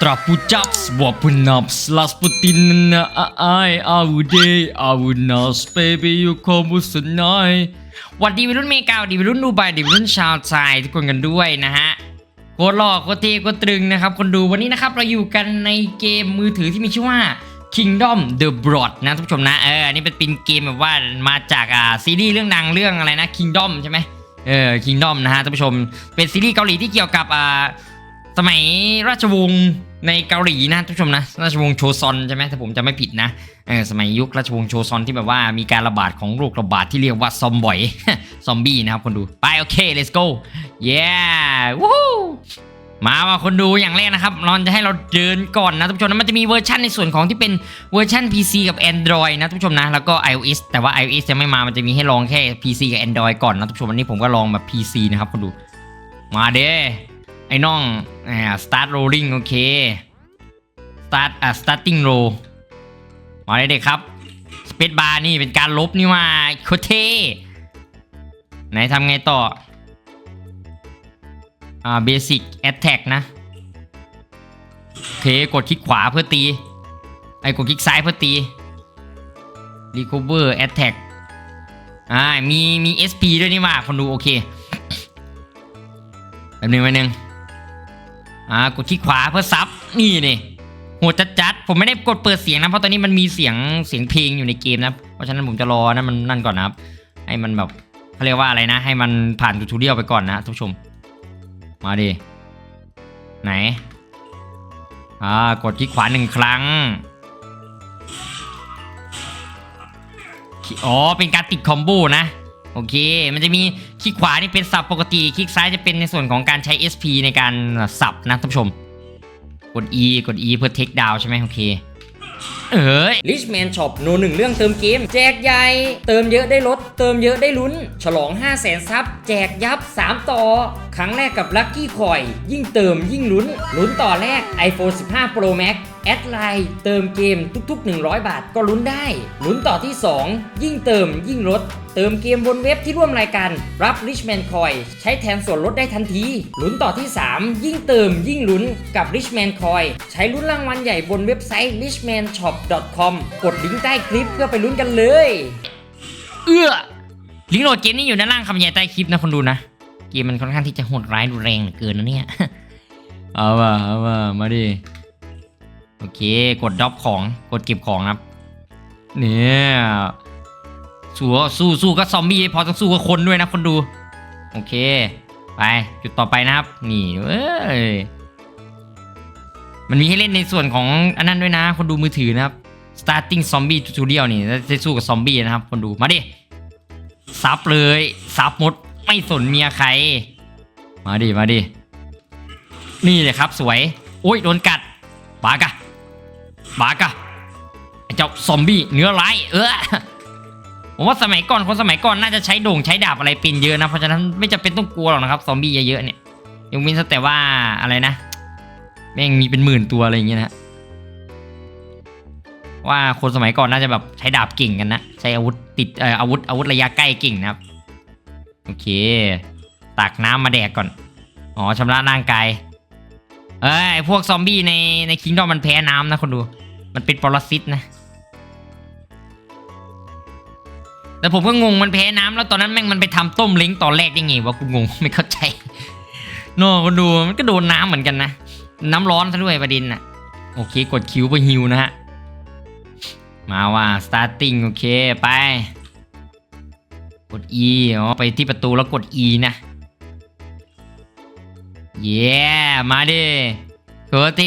Trapucaps wapunaps lasputinana I I would day I would not baby you come with วัดดีวัรุ่นเมกาวดีวัรุ่นดูไบดีวัยรุ่นชาวไายทุกคนกันด้วยนะฮะโคตรหล่อโคตรเท่โคตรตรึงนะครับ คนดูวันนี้นะครับ เราอยู่กันในเกมมือถือที่มีชื่อว่า Kingdom the Broad นะทุกผู้ชมนะเอออันนี้เป็นปีนเกมแบบว่ามาจากอ่าซีรีส์เรื่องดังเรื่องอะไรนะ Kingdom ใช่ไหมเออ Kingdom นะฮะทุกผู้ชมเป็นซีรีส์เกาหลีที่เกี่ยวกับอ่า สมัยราชวงศ์ในเกาหลีนะท่านผู้ชมนะราชวงศ์โชซอนใช่ไหมถ้าผมจะไม่ผิดนะเออสมัยยุคราชวงศ์โชซอนที่แบบว่ามีการระบาดของโรคระบาดที่เรียกว่าซอมบอยซอมบี้นะครับคนดูไปโอเค let's go yeah วู้มาว่าคนดูอย่างแรกนะครับเราจะให้เราเดินก่อนนะท่านผู้ชมนะมันจะมีเวอร์ชันในส่วนของที่เป็นเวอร์ชัน PC กับ Android นะท่านผู้ชมนะแล้วก็ iOS แต่ว่า iOS ยังไม่มามันจะมีให้ลองแค่ PC กับ Android ก่อนนะท่านผู้ชมวันนี้ผมก็ลองแบบ PC นะครับคนดูมาเด้ ไอ้น้องอ่า start rolling โอเค start อ่า starting roll มาเลยเด็กครับ space bar นี่เป็นการลบนี่ว่าโคตรเท่ไหนทำไงต่อ อ่า basic attack นะโอเคกดคลิกขวาเพื่อตี ไอ้กดคลิกซ้ายเพื่อตี recover attack อ่ามีมี SP ด้วยนี่ว่าคนดูโอเคแป๊บนึงแป๊บนึง อ่ากดคลิกขวาเพื่อซับนี่นี่โหดจัดๆผมไม่ได้กดเปิดเสียงนะเพราะตอนนี้มันมีเสียงเสียงเพลงอยู่ในเกมนะเพราะฉะนั้นผมจะรอนะมันนั่นก่อนนะครับให้มันแบบเขาเรียกว่าอะไรนะ ให้มันผ่านทูทูเรียลไปก่อนนะท่านผู้ชม มาดิไหนอ่ากดคลิกขวาหนึ่งครั้งอ๋อเป็นการติดคอมโบนะ โอเค มันจะมีคลิกขวานี่เป็นสับปกติ คลิกซ้ายจะเป็นในส่วนของการใช้ SP ในการสับนะท่านผู้ชม กด E กด E เพื่อเทคดาวใช่ไหมโอเคเอ้ย Richman Shop โนหนึ่งเรื่องเติมเกม แจกใหญ่ เติมเยอะได้ลด เติมเยอะได้ลุ้น ฉลอง 5 0 0แสนซับ แจกยับ 3 ต่อ ครั้งแรกกับ Lucky Coin ยิ่งเติมยิ่งลุ้น ลุ้นต่อแรก iPhone 15 Pro Max แอดไลน์เติมเกมทุกๆ 100 บาทก็ลุ้นได้ ลุ้นต่อที่ 2 ยิ่งเติมยิ่งลด เติมเกมบนเว็บที่ร่วมรายการ รับ Richman Coin ใช้แทนส่วนลดได้ทันที ลุ้นต่อที่ 3 ยิ่งเติมยิ่งลุ้นกับ Richman Coin ใช้ลุ้นรางวัลใหญ่บนเว็บไซต์ richmanshop.com กดลิงก์ใต้คลิปเพื่อไปลุ้นกันเลย เอื้อลิงก์โหลดเกมนี้อยู่ด้านล่างคำบรรยายใต้คลิปนะคนดูนะ เกมมันค่อนข้างที่จะโหดร้ายรุนแรงเหลือเกินนะเนี่ย เอาว่ะเอาว่ะมาดิ โอเค กดดรอปของ กดเก็บของครับ เนี่ยสู้สู้สู้ก็ซอมบี้พอต้องสู้กับคนด้วยนะคนดู โอเค ไปจุดต่อไปนะครับ นี่เอ้ย มันมีให้เล่นในส่วนของอันนั้นด้วยนะ คนดูมือถือนะครับ starting zombie tutorial นี่จะสู้กับซอมบี้นะครับ คนดู มาดิ ซับเลย ซับหมด ไม่สนเมียใคร มาดิมาดินี่เลยครับสวยโอ้ยโดนกัดบากะบากะเจ้าซอมบี้เนื้อร้ายเออผมว่าสมัยก่อนคนสมัยก่อนน่าจะใช้โด่งใช้ดาบอะไรเป็นเยอะนะเพราะฉะนั้นไม่จำเป็นต้องกลัวหรอกนะครับซอมบี้เยอะๆเนี่ยยังมีแต่ว่าอะไรนะแม่งมีเป็นหมื่นตัวอะไรอย่างเงี้ยนะว่าคนสมัยก่อนน่าจะแบบใช้ดาบเก่งกันนะใช้อาวุธติดเอ่ออาวุธอาวุธระยะใกล้เก่งนะครับ โอเค ตักน้ำมาแดกก่อน อ๋อชำระร่างกาย เอ้ยพวกซอมบี้ในในคิงดอมมันแพ้น้ำนะคนดู มันเป็นปรสิตนะ แต่ผมก็งงมันแพ้น้ำแล้วตอนนั้นแม่งมันไปทำต้มเล้งตอนแรกยังไงวะกูงงไม่เข้าใจโน่คนดูมันก็โดนน้ำเหมือนกันนะ น้ำร้อนซะด้วยประเด็นน่ะ โอเค กดคิวไปฮิวนะฮะ มาว่า starting โอเค ไป กด E อ๋อไปที่ประตูแล้วกด E นะ เย้มาดิโกเต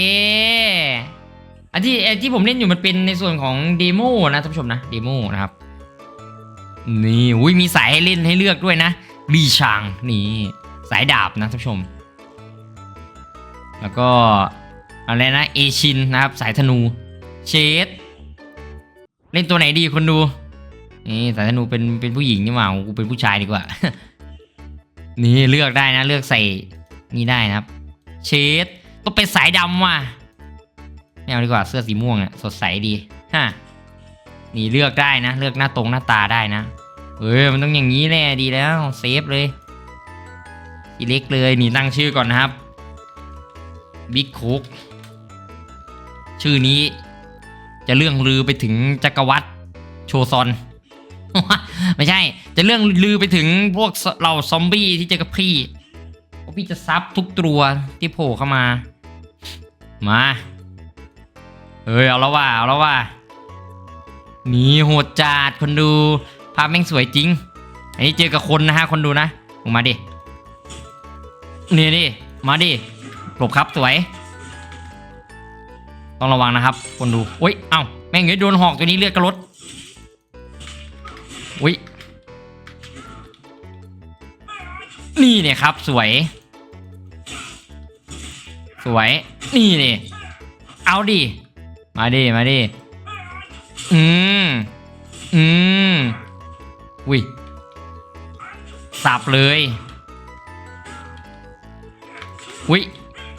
อันที่ที่ผมเล่นอยู่มันเป็นในส่วนของเดโมนะท่านผู้ชมนะเดโมนะครับ นี่อุ้ยมีสายให้เล่นให้เลือกด้วยนะรีชางนี่สายดาบนะท่านผู้ชม แล้วก็อะไรนะเอชินนะครับสายธนูเชดเล่นตัวไหนดีคนดู นี่สายธนูเป็นเป็นผู้หญิงนี่หว่ากูเป็นผู้ชายดีกว่า นี่เลือกได้นะเลือกใส่นี่ได้นะครับ เชดต้องเป็นสายดำว่ะไม่เอาดีกว่าเสื้อสีม่วงอะสดใสดีฮะนี่เลือกได้นะ เลือกหน้าตรงหน้าตาได้นะเออมันต้องอย่างนี้แน่ดีแล้วเซฟเลยสีเล็กเลยนี่ตั้งชื่อก่อนนะครับบิ๊กคุกชื่อนี้จะเรื่องลือไปถึงจักรวรรดิโชซอน ไม่ใช่ จะเรื่องลือไปถึงพวกเราซอมบี้ที่เจอกับพี่เพราะพี่จะซับทุกตัวที่โผล่เข้ามา มาเฮ้ยเอาแล้วว่าเอาแล้วว่านี่โหดจัดคนดูภาพแม่งสวยจริง อันนี้เจอกับคนนะฮะคนดูนะลงมาดินี่ดิมาดิหลบครับสวย ต้องระวังนะครับ คนดูอุ้ยเอ้าแม่งเอ้ยโดนหอกตัวนี้เลือดกระลด นี่เนี่ยครับ สวย สวย นี่เนี่ยเอาดิ มาดิ มาดิ อืม อืมอุ้ยสับเลยอุ้ย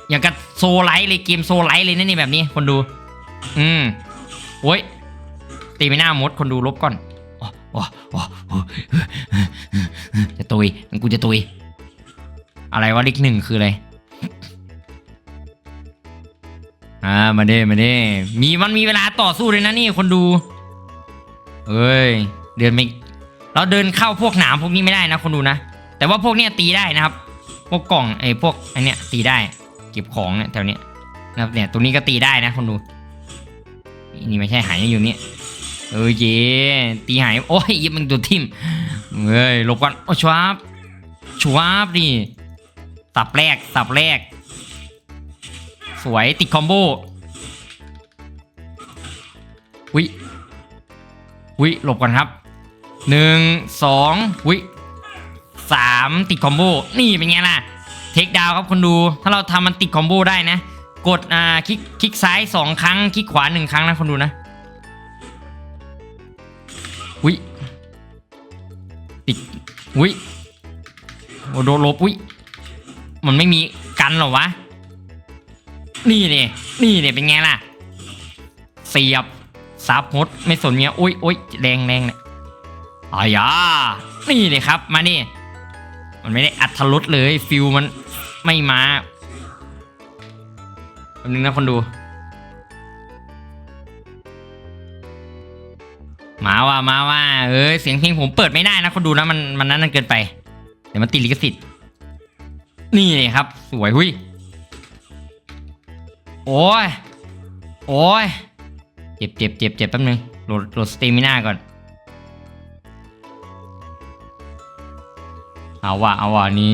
อย่างกับโซไลท์เลยเกมโซไลท์เลยนะนี่แบบนี้คนดู อืมโอ้ยตีไม่น่ามดคนดูลบก่อนอ๋ออ๋ออ๋อจะตุยงั้นกูจะตุย อะไรวะลิกหนึ่งคืออะไร อ่ามาเด้มาเด้มีมันมีเวลาต่อสู้เลยนะนี่คนดูเอ้ยเดินไม่เราเดินเข้าพวกหนามพวกนี้ไม่ได้นะคนดูนะ แต่ว่าพวกเนี้ยตีได้นะครับ พวกกล่องไอ้พวกไอ้เนี้ยตีได้ เก็บของเนี่ยแถวเนี้ยนะครับเนี่ยตรงนี้ก็ตีได้นะคนดู นี่ไม่ใช่หายอยู่นี่เออเยตีหายโอ้ยยิบมันตัวทิมเฮ้ยหลบก่อนโอ้ชวาบชวาบดิ สับแรกสับแรก สวยติดคอมโบวิวิหลบก่อนครับหนึ่งสองวิสามติดคอมโบนี่เป็นไงล่ะเทคดาวครับคนดู ถ้าเราทำมันติดคอมโบได้นะ กดอ่าคลิกคลิกซ้ายสองครั้ง คลิกขวาหนึ่งครั้งนะคนดูนะวิติดวิโอโดนลบวิ มันไม่มีกันหรอวะ นี่เนี่ยนี่เนี่ยเป็นไงล่ะ เสียบซับฮดไม่สนเมียอุ้ยอุ้ยแรงแรงเนี่ยอายานี่เลยครับ มานี่ มันไม่ได้อัดทะลุเลย ฟิลมันไม่มาแป๊บนึงนะคนดู มาว่ามาว่า เอ้ยเสียงเพลงผมเปิดไม่ได้นะคนดูนะมันมันนั้นเกินไป เดี๋ยวมันติดลิขสิทธิ์ นี่ครับ สวยหุยโอ้ย โอ้ย เจ็บเจ็บเจ็บเจ็บแป๊บนึงโหลดโหลดสเตมิน่าก่อน เอาว่ะเอาว่ะนี่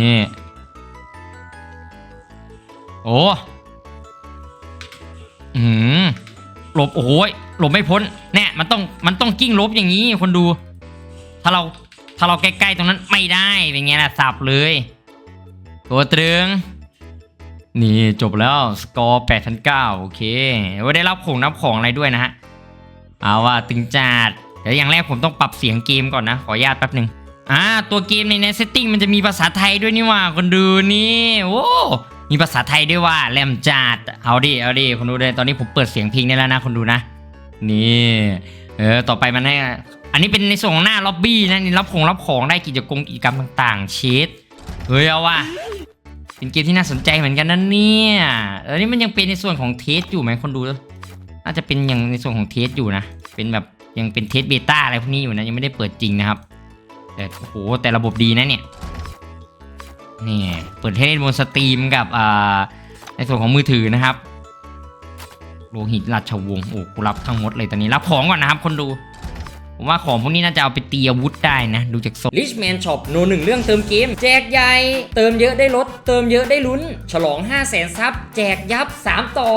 โอ้ อืมหลบ โอ้ยหลบไม่พ้นเนี่ยมันต้อง มันต้องกิ้งลบอย่างนี้คนดู ถ้าเรา ถ้าเราใกล้ๆตรงนั้นไม่ได้ เป็นไงล่ะสับเลย ตัวตรึง นี่จบแล้ว สกอร์8,900โอเคว่าได้รับของนับของอะไรด้วยนะฮะ เอาว่าตึงจัดเดี๋ยวอย่างแรกผมต้องปรับเสียงเกมก่อนนะ ขออนุญาตแป๊บหนึ่งอ่าตัวเกมในในเซตติ้งมันจะมีภาษาไทยด้วยนี่ว่าคนดูนี่โอ้มีภาษาไทยด้วยว่าแรมจัดเอาดิเอาดิคนดูเลยตอนนี้ผมเปิดเสียงเพลงได้แล้วนะคนดูนะ นี่เออต่อไปมันให้อันนี้เป็นในส่วนของหน้าล็อบบี้นะนี่รับของรับของได้กิจกรรมกิจกรรมต่างๆเชดเฮ้ยเอาว่ะ เป็นเกมที่น่าสนใจเหมือนกันนะเนี่ยเออนี่มันยังเป็นในส่วนของเทสอยู่ไหมคนดูน่าจะเป็นอย่างในส่วนของเทสอยู่นะ เป็นแบบยังเป็นเทสเบต้าอะไรพวกนี้อยู่นะยังไม่ได้เปิดจริงนะครับ แต่โอ้โหแต่ระบบดีนะเนี่ยนี่เปิดให้เล่นบนสตรีมกับอ่าในส่วนของมือถือนะครับโลหิตราชวงศ์โอ้กูรับทั้งหมดเลยตอนนี้รับของก่อนนะครับคนดู ผมว่าของพวกนี้น่าจะเอาไปตีอาวุธได้นะ ดูจากทรง Richman Shop โนหนึ่งเรื่องเติมเกม แจกใหญ่ เติมเยอะได้ลด เติมเยอะได้ลุ้น ฉลอง 5 0 0แสนซับ แจกยับ 3 ต่อ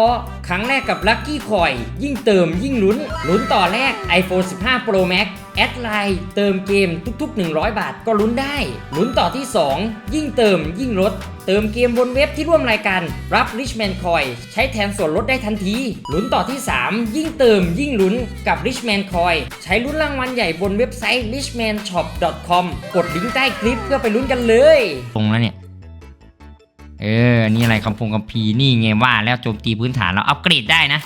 ครั้งแรกกับ Lucky Coin ยิ่งเติมยิ่งลุ้น ลุ้นต่อแรก iPhone 15 Pro Max อดไลน์เติมเกมทุก ๆ 100 บาทก็ลุ้นได้ลุ้นต่อที่ 2 ยิ่งเติมยิ่งลด เติมเกมบนเว็บที่ร่วมรายการ รับ Richman Coin ใช้แทนส่วนลดได้ทันทีลุ้นต่อที่ 3 ยิ่งเติมยิ่งลุ้นกับ Richman Coin ใช้ลุ้นรางวัลใหญ่บนเว็บไซต์ richmanshop.com กดลิงก์ใต้คลิปเพื่อไปลุ้นกันเลยตรงแล้วเนี่ยเออ นี่อะไรคำพงคำพีนี่ไงว่าแล้วโจมตีพื้นฐานเราอัปเกรดได้นะ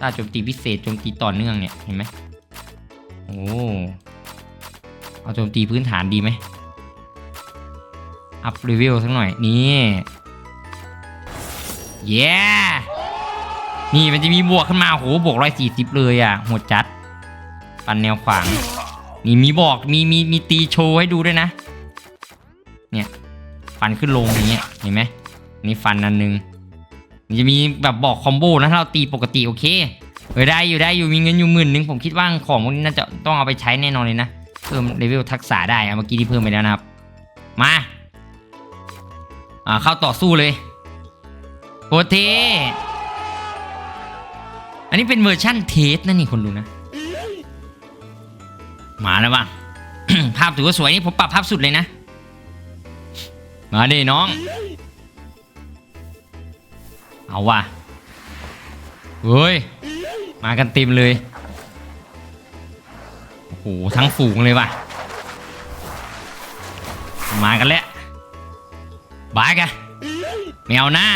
ถ้าโจมตีพิเศษโจมตีต่อเนื่องเนี่ย เห็นไหม โอ้เอาโจมตีพื้นฐานดีไหมอัพเลเวสักหน่อย นี่เย้นี่มันจะมีบวกขึ้นมาโหบวกร้อยสี่สิบเลยอะโหดจัดฟันแนวขวาง นี่มีบอกมีมีมีตีโชว์ให้ดูด้วยนะ เนี่ยฟันขึ้นลงอย่างเงี้ยเห็นไหมนี่ฟันอันนึงจะมีแบบบอกคอมโบนะถ้าเราตีปกติโอเค เออได้อยู่ได้อยู่มีเงินอยู่หมื่นหนึงผมคิดว่าของพวกนี้น่าจะต้องเอาไปใช้แน่นอนเลยนะเพิ่มเลเวลทักษะได้อะเมื่อกี้ที่เพิ่มไปแล้วนะครับ มาอ่าเข้าต่อสู้เลยโคตรเทอันนี้เป็นเวอร์ชั่นเทสนะนี่คนดูนะ มาแล้วบ้างภาพถือว่าสวยนี่ผมปรับภาพสุดเลยนะ มาดิน้อง เอาว่ะเฮ้ย มากันเต็มเลย โอ้โห ทั้งฝูงเลยว่ะ มากันแล้วบายกันไม่เอาหน้า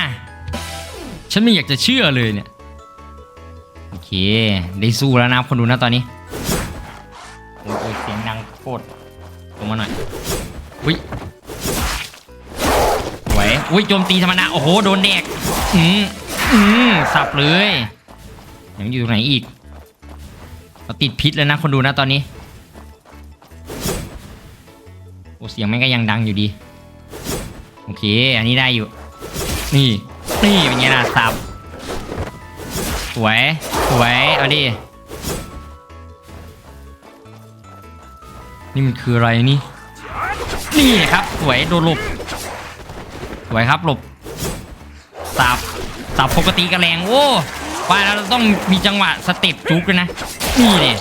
ฉันไม่อยากจะเชื่อเลยเนี่ย โอเค ได้สู้แล้วนะคนดูนะตอนนี้ โอ้ยโอ้ยเสียงดังโคตรลงมาหน่อย อุ้ยสวยอุ้ยโจมตีธรรมดาโอ้โห โดนแดก อืมอืมสับเลยังอยู่ตรงไหนอีกเราติดพิษแล้วนะคนดูนะตอนนี้โอ้เสียงแม่งก็ยังดังอยู่ดี โอเค อันนี้ได้อยู่ นี่ นี่เป็นไงล่ะสับสวย สวย เอาดิ นี่มันคืออะไรนี่ นี่ครับ สวย โดนหลบ สวยครับหลบสับสับปกติกระแรง โอ้ ว่าเราต้องมีจังหวะสเต็ปจุกด้วยนะ นี่เลย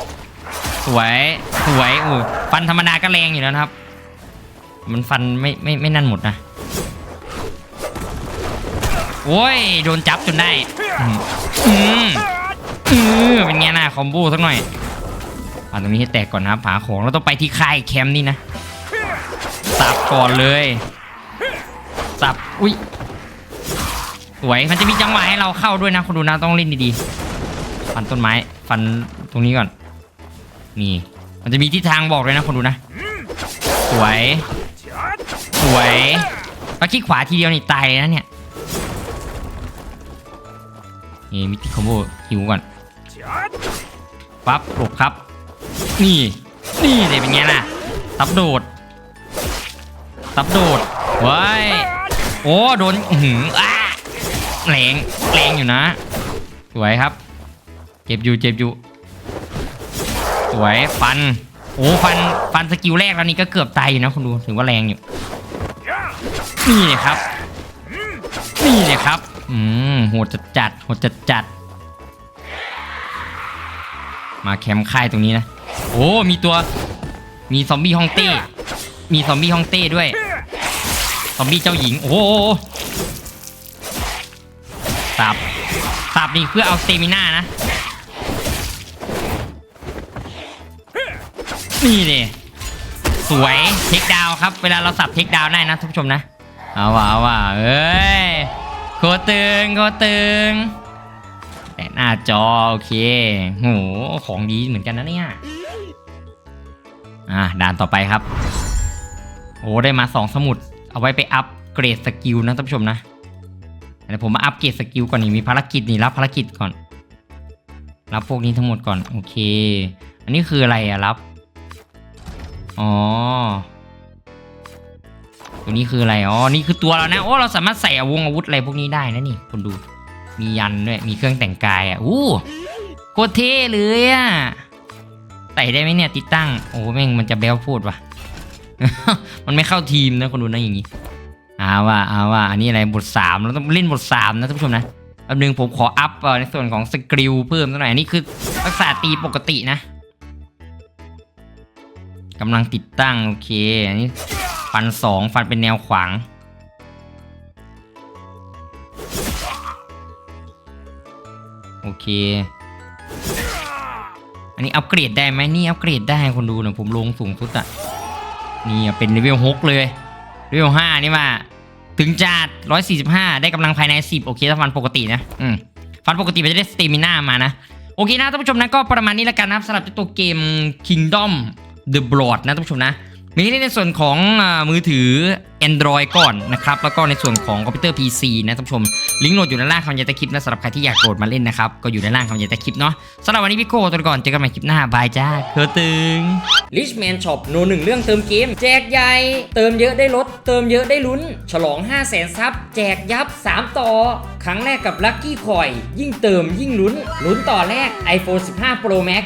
สวยสวยโอ้ฟันธรรมดาก็แรงอยู่แล้วนะครับ มันฟันไม่ไม่ไม่นั่นหมดนะ โอ้ยโดนจับจนได้ อืมอืมอืมเป็นไงนะคอมโบสักหน่อยผ่านตรงนี้ให้แตกก่อนนะครับผาของเราต้องไปที่ค่ายแคมป์นี่นะสับก่อนเลยสับอุ้ย สวยมันจะมีจังหวะให้เราเข้าด้วยนะคุณดูนะต้องเล่นดีๆฟันต้นไม้ฟันตรงนี้ก่อนนี่มันจะมีทิศทางบอกเลยนะคุณดูนะ สวย สวยปาขี้ขวาทีเดียวนี่ตายเลยนะเนี่ยนี่มิติคอมโบหิวก่อนปั๊บหลบครับ นี่ นี่เลยเป็นไงล่ะตับโดดตับโดดเว้ยโอ้โดนอื้อหืออ้า แรงแรงอยู่นะ สวยครับ เจ็บอยู่เจ็บอยู่ สวยฟันโอ้ฟันฟันสกิลแรกแล้วนี่ก็เกือบตายอยู่นะคุณดูถือว่าแรงอยู่ นี่เลยครับ นี่เลยครับ อืมโหดจัดจัดโหดจัดจัดมาแคมป์ค่ายตรงนี้นะ โอ้มีตัว มีซอมบี้ฮองเต้ มีซอมบี้ฮองเต้ด้วย ซอมบี้เจ้าหญิง โอ้โสับสับนี่เพื่อเอาสเตมิน่านะ นี่เลยสวยเทคดาวครับ เวลาเราสับเทคดาวได้นะท่านผู้ชมนะ เอาว่ะเอาว่ะเอ้ยโคตึงโคตึงแต่หน้าจอโอเคโหของดีเหมือนกันนะเนี่ยอ่าด่านต่อไปครับ โอ้ได้มาสองสมุด เอาไว้ไปอัพเกรดสกิลนะท่านผู้ชมนะ ดี๋ยวผมมาอัพเกรดสกิลก่อนนี่มีภารกิจนี่รับภารกิจก่อน รับพวกนี้ทั้งหมดก่อนโอเค อันนี้คืออะไรอะรับ อ๋อ ตัวนี้คืออะไรอ๋อนี่คือตัวเรานะโอ้เราสามารถใส่อาวงอาวุธอะไรพวกนี้ได้นะนี่คนดูมียันด้วยมีเครื่องแต่งกายอะอู้โคตรเท่เลยอะใส่ได้ไหมเนี่ยติดตั้งโอ้แม่งมันจะแบลพูดว่ะ มันไม่เข้าทีมนะคนดูนะอย่างงี้ เอาว่าเอาว่าอันนี้อะไรบทสามเราต้องเล่นบทสามนะท่านผู้ชมนะแป๊บนึงผมขออัพในส่วนของสกิลเพิ่มสักหน่อยอันนี้คือรักษาตีปกตินะกำลังติดตั้งโอเคอันนี้ฟันสองฟันเป็นแนวขวางโอเค อันนี้อัปเกรดได้ไหมนี่อัปเกรดได้คนดูนะผมลงสูงสุดอะนี่เป็นเลเวลหกเลยเลเวลห้านี่มา ถึงจัดร้อยสี่สิบห้าได้กำลังภายในสิบโอเคถ้าฟันปกตินะ อืม ฟันปกติมันจะได้สเตมิน่ามานะ โอเคนะท่านผู้ชมนะก็ประมาณนี้แล้วกันนะครับสำหรับตัวเกม Kingdom The Blood นะท่านผู้ชมนะ มีในส่วนของมือถือ Android ก่อนนะครับ แล้วก็ในส่วนของคอมพิวเตอร์ PC นะท่านผู้ชม ลิงก์โหลดอยู่ด้านล่างคำยายใต้คลิปนะสำหรับใครที่อยากโหลดมาเล่นนะครับ ก็อยู่ด้านล่างคำยายใต้คลิปเนาะสำหรับวันนี้พี่โก้ตัวก่อน เจอกันใหม่คลิปหน้า บายจ้าเคอตึง Richman Shop โนหนึ่งเรื่องเติมเกม แจกใหญ่ เติมเยอะได้ลด เติมเยอะได้ลุ้น ฉลอง 5 0 0แสนซับ แจกยับ 3 ต่อ ครั้งแรกกับ Lucky Coin ยิ่งเติมยิ่งลุ้น ลุ้นต่อแรก iPhone 15 Pro Max